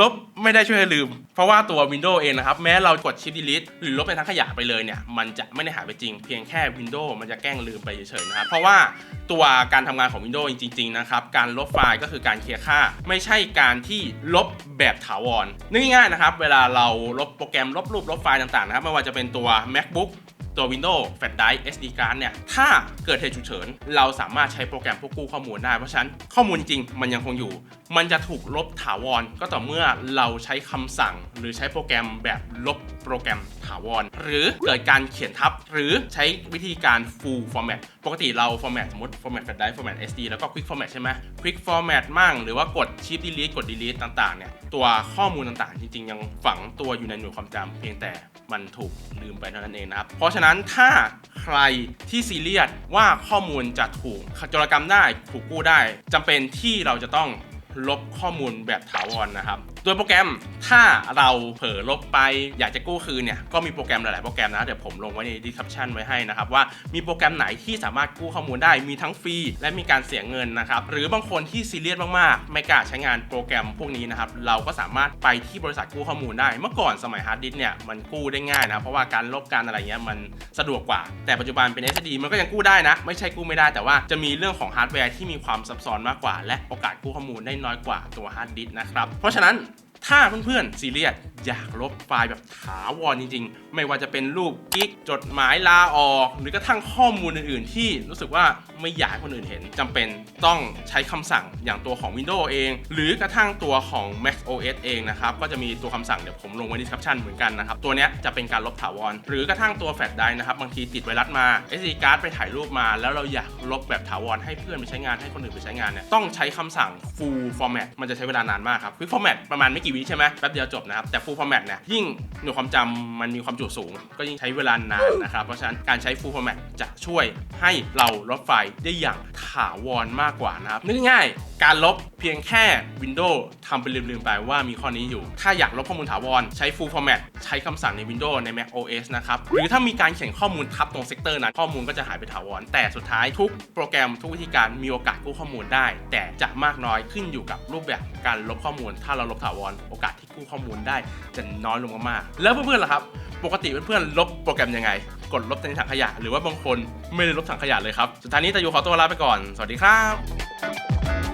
ลบไม่ได้ช่วยให้ลืม เพราะว่าตัว Windows เองนะครับ แม้เรากด Shift Delete หรือลบในทั้งขยะไปเลยเนี่ย มันจะไม่ได้หายไปจริง เพียงแค่ Windows มันจะแกล้งลืมไปเฉยๆนะครับ เพราะว่าตัวการทำงานของ Windows จริงๆนะครับ การลบไฟล์ก็คือการเคลียร์ค่า ไม่ใช่การที่ลบแบบถาวรนึกง่ายๆนะครับ เวลาเราลบโปรแกรมลบรูปลบไฟล์ต่างๆนะครับไม่ว่าจะเป็นตัว MacBook ตัว Windows Flash Drive SD card เนี่ย ถ้าเกิดเหตุฉุกเฉิน เราสามารถใช้โปรแกรมพวกกู้ข้อมูลได้ เพราะฉะนั้นข้อมูลจริงมันยังคงอยู่ มันจะถูกลบถาวร ก็ต่อเมื่อเราใช้คำสั่ง หรือใช้โปรแกรมแบบลบโปรแกรมถาวร หรือเกิดการเขียนทับ หรือใช้วิธีการ full format ปกติเรา format สมมติ format flash drive format SD แล้วก็ quick format ใช่ไหม quick format มั่ง หรือว่ากด shift delete กด delete ต่างๆ เนี่ย ตัวข้อมูลต่างๆ จริงๆ ยังฝังตัวอยู่ในหน่วยความจำเพียงแต่มันถูกลืมไปเท่านั้นเองนะครับ เพราะฉะนั้นนั้นถ้าใครที่ซีเรียสว่าข้อมูลจะถูกโจรกรรมได้ถูกกู้ได้จำเป็นที่เราจะต้อง ลบข้อมูลแบบถาวรนะครับ โดยโปรแกรมถ้าเราเผลอลบไปอยากจะกู้คืนเนี่ยก็มีโปรแกรมหลาย ๆ โปรแกรมนะ เดี๋ยวผมลงไว้ใน description ไว้ให้นะครับ ว่ามีโปรแกรมไหนที่สามารถกู้ข้อมูลได้มีทั้งฟรีและมีการเสียเงินนะครับ หรือบางคนที่ซีเรียสมาก ๆ ไม่กล้าใช้งานโปรแกรมพวกนี้นะครับ เราก็สามารถไปที่บริษัทกู้ข้อมูลได้ เมื่อก่อนสมัยฮาร์ดดิสเนี่ยมันกู้ได้ง่ายนะเพราะว่าการลบการอะไรเงี้ยมันสะดวกกว่า แต่ปัจจุบันเป็น SD มันก็ยังกู้ได้นะ ไม่ใช่กู้ไม่ได้แต่ว่าจะมีเรื่องของฮาร์ดแวร์ที่มีความซับซ้อนมากกว่า และโอกาสกู้ข้อมูลได้น้อยกว่าตัวฮาร์ดดิสก์นะครับ เพราะฉะนั้น ถ้าเพื่อนๆซีเรียสอยากลบไฟล์แบบถาวรจริง ๆ ไม่ว่าจะเป็นรูปกิ๊กจดหมายลาออก หรือกระทั่งข้อมูลอื่น ๆ ที่รู้สึกว่าไม่อยากให้คนอื่นเห็นจำเป็นต้องใช้คำสั่งอย่างตัวของ Windows เอง หรือกระทั่งตัวของ Mac OS เองนะครับ ก็จะมีตัวคำสั่งเดี๋ยวผมลงไว้ใน description เหมือนกันนะครับ ตัวนี้จะเป็นการลบถาวร หรือกระทั่งตัวแฟลชไดร์นะครับ บางทีติดไวรัสมา SD card ไปถ่ายรูปมา แล้วเราอยากลบแบบถาวรให้เพื่อนไปใช้งานให้คนอื่นไปใช้งานเนี่ยต้องใช้คำสั่ง full format มันจะใช้เวลานานมากครับ quick format ประมาณไม่กี่วิใช่ไหมแป๊บเดียวจบนะครับแต่ full format เนี่ยยิ่งหน่วยความจำมันมีความจุสูง ก็ยิ่งใช้เวลานานนะครับ เพราะฉะนั้นการใช้ full format จะช่วยให้เราลดไฟล์ได้อย่างาวรมากกว่านะครับนึกง่ายการลบเพียงแค่ Windows ทำไปลืมๆไปว่ามีข้อนี้อยู่ ถ้าอยากลบข้อมูลถาวร ใช้ full format ใช้คำสั่งใน Windows ใน Mac OS นะครับ หรือถ้ามีการเขียนข้อมูลทับตรงเซกเตอร์นั้น ข้อมูลก็จะหายไปถาวร แต่สุดท้ายทุกโปรแกรมทุกวิธีการมีโอกาสกู้ข้อมูลได้ แต่จะมากน้อยขึ้นอยู่กับรูปแบบการลบข้อมูล ถ้าเราลบถาวร โอกาสที่กู้ข้อมูลได้จะน้อยลงมากๆแล้วเพื่อนๆล่ะครับ ปกติเพื่อนๆลบโปรแกรมยังไง กดลบในถังขยะ หรือว่าบางคนไม่ได้ลบถังขยะเลยครับ สุดท้ายนี้ตายูขอตัวลาไปก่อน สวัสดีครับ